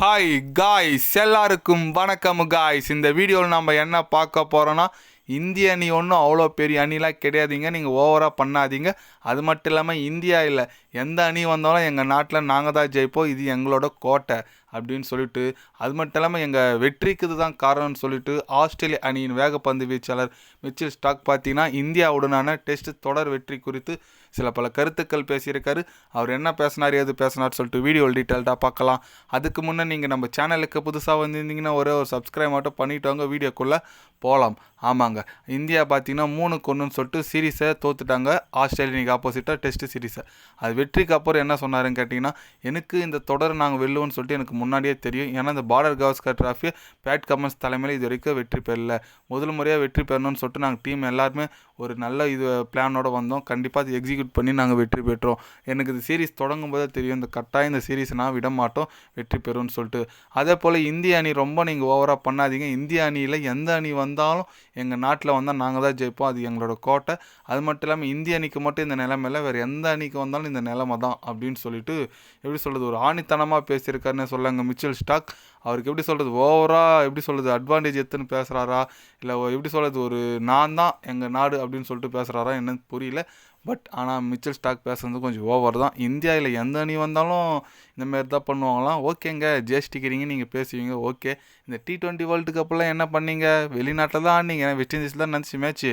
Hi guys எல்லாருக்கும் வணக்கம் guys இந்த வீடியோவில் நம்ம என்ன பார்க்க போகிறோன்னா இந்திய அணி ஒன்றும் அவ்வளோ பெரிய அணிலாம் கிடையாதுங்க. நீங்கள் ஓவராக பண்ணாதீங்க. அது மட்டும் இல்லாமல் இந்தியா இல்லை எந்த அணி வந்தாலும் எங்கள் நாட்டில் நாங்கள் தான் ஜெயிப்போம் இது எங்களோட கோட்டை அப்படின்னு சொல்லிட்டு அது மட்டும் இல்லாமல் எங்கள் வெற்றிக்கு இதுதான் காரணம்னு சொல்லிட்டு ஆஸ்திரேலிய அணியின் வேகப்பந்து வீச்சாளர் மிச்சில் ஸ்டாக் பார்த்தீங்கன்னா இந்தியாவுடனான டெஸ்ட் தொடர் வெற்றி குறித்து சில பல கருத்துக்கள் பேசியிருக்காரு. அவர் என்ன பேசினார் எது பேசினார் சொல்லிட்டு வீடியோ டீட்டெயில்டாக பார்க்கலாம். அதுக்கு முன்னே நீங்கள் நம்ம சேனலுக்கு புதுசாக வந்திருந்தீங்கன்னா ஒரே ஒரு சப்ஸ்கிரைப் மட்டும் பண்ணிட்டு வாங்க வீடியோக்குள்ளே போகலாம் ஆமாங்க இந்தியா பார்த்தீங்கன்னா மூணு கொன்னுன்னு சொல்லிட்டு சீரீஸை தோத்துட்டாங்க. ஆஸ்திரேலியனுக்கு ஆப்போசிட்டாக டெஸ்ட் சீரீஸை அது வெற்றிக்கு அப்புறம் என்ன சொன்னாருன்னு கேட்டிங்கன்னா எனக்கு இந்த தொடர் நாங்கள் வெல்லுவோம்னு சொல்லிட்டு எனக்கு முன்னாடியே தெரியும். ஏன்னா இந்த பார்டர் கவாஸ்கர் ட்ராஃபியை பேட் கமன்ஸ் தலைமையில் இது வரைக்கும் வெற்றி பெறல. முதல் முறையாக வெற்றி பெறணும்னு சொல்லிட்டு நாங்கள் டீம் எல்லாருமே ஒரு நல்ல இது பிளானோட வந்தோம். கண்டிப்பாக அது எக்ஸிக்யூட் பண்ணி நாங்கள் வெற்றி பெற்றோம். எனக்கு இந்த சீரீஸ் தொடங்கும் போதே தெரியும். இந்த கட்டாயம் இந்த சீரீஸ் நான் விட மாட்டோம். வெற்றி பெறும்னு சொல்லிட்டு. அதே போல் இந்திய அணி ரொம்ப நீங்கள் ஓவராக பண்ணாதீங்க. இந்திய அணியில் எந்த அணி வந்தாலும் எங்கள் நாட்டில் வந்தால் நாங்கள் தான் ஜெயிப்போம். அது எங்களோட கோட்டை. அது மட்டும் இல்லாமல் இந்திய அணிக்கு மட்டும் இந்த நிலைமையில் வேறு எந்த அணிக்கு வந்தாலும் இந்த நிலமை தான் அப்படின்னு சொல்லிட்டு எப்படி சொல்கிறது ஒரு ஆணித்தனமாக பேசியிருக்காருன்னு சொல்லாங்க மிச்சல் ஸ்டாக் அவருக்கு எப்படி சொல்கிறது ஓவராக எப்படி சொல்கிறது அட்வான்டேஜ் எடுத்துன்னு பேசுகிறாரா இல்லை எப்படி சொல்கிறது ஒரு நான் தான் எங்கள் நாடு அப்படின்னு சொல்லிட்டு பேசுகிறாரா என்னன்னு புரியல. பட் ஆனால் மிச்சல் ஸ்டாக் பேசுறது கொஞ்சம் ஓவர் தான். இந்தியாவில் எந்த அணி வந்தாலும் இந்தமாரி தான் பண்ணுவாங்களாம் ஓகேங்க. ஜேஸ்டிக்கிறீங்க நீங்கள் பேசுவீங்க ஓகே. இந்த டி ட்வெண்ட்டி வேர்ல்டு கப்பெல்லாம் என்ன பண்ணீங்க? வெளிநாட்டில் தான் ஆனீங்க வெஸ்ட் இண்டீஸ் தான் நினச்சி மேட்ச்சு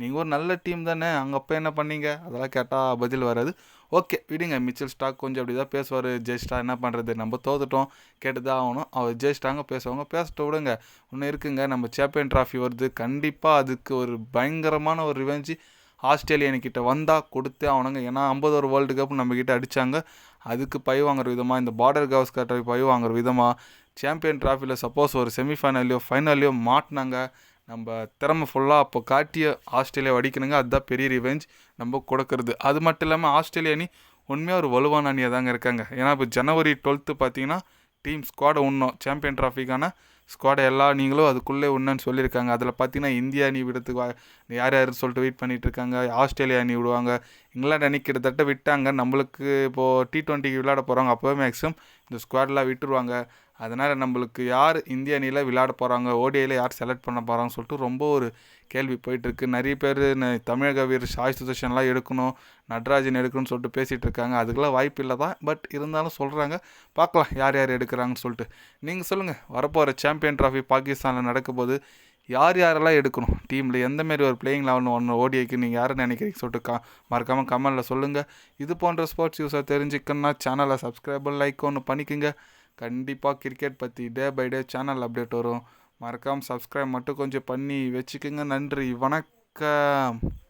நீங்கள் ஒரு நல்ல டீம் தானே. அங்கே அப்போ என்ன பண்ணீங்க? அதெல்லாம் கேட்டால் பதில் வராது. ஓகே விடுங்க. மிச்சல் ஸ்டாக் கொஞ்சம் அப்படி தான் பேசுவார். ஜெயிஸ்டா என்ன பண்ணுறது நம்ம தோத்துட்டோம். கேட்டு தான் ஆகணும். அவர் ஜெயிச்சிட்டாங்க பேசுவாங்க. பேசிட்டு விடுங்க. ஒன்று இருக்குங்க நம்ம சாம்பியன் ட்ராஃபி வருது. கண்டிப்பாக அதுக்கு ஒரு பயங்கரமான ஒரு ரிவெஞ்சு ஆஸ்திரேலியனுக்கிட்ட வந்தால் கொடுத்தே அவனுங்க ஏன்னா ஐம்பது ஒரு வேர்ல்டு கப் நம்மக்கிட்ட அடித்தாங்க அதுக்கு பை வாங்குற விதமாக இந்த பார்டர் கவஸ்கர் பை வாங்குற விதமாக சாம்பியன் ட்ராஃபியில் சப்போஸ் ஒரு செமிஃபைனல்லையோ ஃபைனல்லையோ மாட்டினாங்க. நம்ம திறமை ஃபுல்லாக அப்போ காட்டிய ஆஸ்திரேலியா அடிக்கணுங்க. அதுதான் பெரிய ரிவெஞ்ச் நம்ம கொடுக்கறது. அது மட்டும் இல்லாமல் ஆஸ்திரேலியா அணி உண்மையாக ஒரு வலுவான அணியாக தாங்க இருக்காங்க. ஏன்னா இப்போ ஜனவரி டுவெல்த்து பார்த்தீங்கன்னா டீம் ஸ்குவாடை உண்ணும் சாம்பியன் ட்ராஃபிக்கான ஸ்குவாடை எல்லா நீங்களும் அதுக்குள்ளே உண்ணுன்னு சொல்லியிருக்காங்க. அதில் பார்த்தீங்கன்னா இந்தியா அணி விடத்துக்கு வா- யார் யாருன்னு சொல்லிட்டு வெயிட் பண்ணிகிட்டு இருக்காங்க ஆஸ்திரேலியா அணி விடுவாங்க. இங்கிலாந்து அணி கிட்டத்தட்ட விட்டாங்க. நம்மளுக்கு இப்போது டி டுவெண்ட்டிக்கு விளையாட போகிறாங்க அப்போவே மேக்ஸிமம் இந்த ஸ்குவாட்லாம் விட்டுருவாங்க. அதனால் நம்மளுக்கு யார் இந்திய அணியில் விளையாட போகிறாங்க ஓடிஐயில் யார் செலக்ட் பண்ண போகிறாங்கன்னு சொல்லிட்டு ரொம்ப ஒரு கேள்வி போயிட்டுருக்கு. நிறைய பேர் தமிழக வீரர் சாய் சுதர்ஷன்லாம் எடுக்கணும். நட்ராஜன் எடுக்கணும்னு சொல்லிட்டு பேசிகிட்டு இருக்காங்க அதுக்கெல்லாம் வாய்ப்பு இல்லை தான். பட் இருந்தாலும் சொல்கிறாங்க பார்க்கலாம் யார் யார் எடுக்கிறாங்கன்னு சொல்லிட்டு. நீங்கள் சொல்லுங்கள் வரப்போகிற சாம்பியன் ட்ராஃபி பாகிஸ்தானில் நடக்கும்போது யார் யாரெல்லாம் எடுக்கணும்? டீமில் எந்த மாதிரி ஒரு பிளேயிங் லெவன் ஒன்று ஓடிஐக்கு நீங்கள் யாரை நினைக்கிறீங்க? சொல்லிட்டு கா மறக்காமல் கமெண்டில் சொல்லுங்கள் இது போன்ற ஸ்போர்ட்ஸ் யூஸை தெரிஞ்சுக்கணுன்னா சேனலை சப்ஸ்கிரைபர் லைக் ஒன்று பண்ணிக்கோங்க. கண்டிப்பாக கிரிக்கெட் பற்றி day by day channel update வரும். மறக்காமல் சப்ஸ்கிரைப் மட்டும் கொஞ்சம் பண்ணி வச்சுக்கோங்க. நன்றி. வணக்கம்.